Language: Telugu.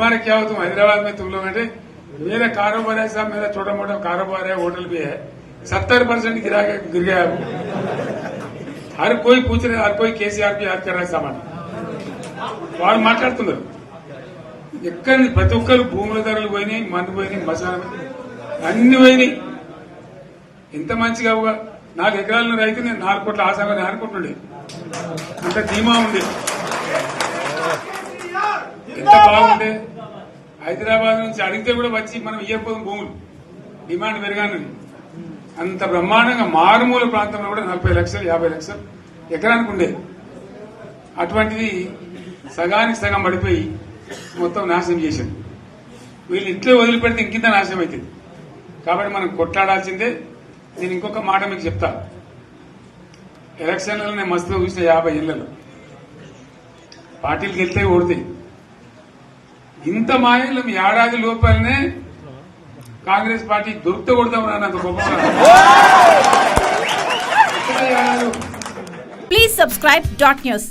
तुम्हारा क्या हुआ तुम हैदराबाद में तुम लोग बैठे मेरा कारोबार है साहब मेरा छोटा मोटा कारोबार है होटल भी है सत्तर परसेंट गिरा के गिर गया अब। हर कोई पूछ रहे हर कोई केसीआर भी याद कर रहा है सामान వాళ్ళు మాట్లాడుతున్నారు ఎక్కడ ప్రతి ఒక్కరు భూముల ధరలు పోయినాయి మందు పోయినాయి మసాలా పోయినాయి. అన్ని పోయినాయి ఎంత మంచిగా ఒక నాలుగు ఎకరాల రైతు నేను నాలుగు కోట్ల ఆశాగా అనుకుంటుండే అంత ధీమా ఉంది ఎంత బాగుండే హైదరాబాద్ నుంచి అడిగితే కూడా వచ్చి మనం ఇయ్యకపోదు భూములు. డిమాండ్ పెరగానని అంత బ్రహ్మాండంగా మారుమూల ప్రాంతంలో కూడా నలభై లక్షలు యాభై లక్షలు ఎకరానికి ఉండే అటువంటిది సగానికి సగం పడిపోయి మొత్తం నాశనం చేశాడు వీళ్ళు ఇట్లే వదిలిపెడితే ఇంకింత నాశనం అవుతుంది కాబట్టి మనం కొట్లాడాల్సిందే. నేను ఇంకొక మాట మీకు చెప్తా. ఎలక్షన్లలో నేను మస్తుగా చూసిన యాభై ఇళ్ళలో. పార్టీలకు వెళ్తే ఓడితే ఇంత మాయలు మీ ఏడాది లోపలనే కాంగ్రెస్ పార్టీ దొరికితే కొడతాం రానంత గొప్ప ప్లీజ్ సబ్స్క్రైబ్ డాట్ న్యూస్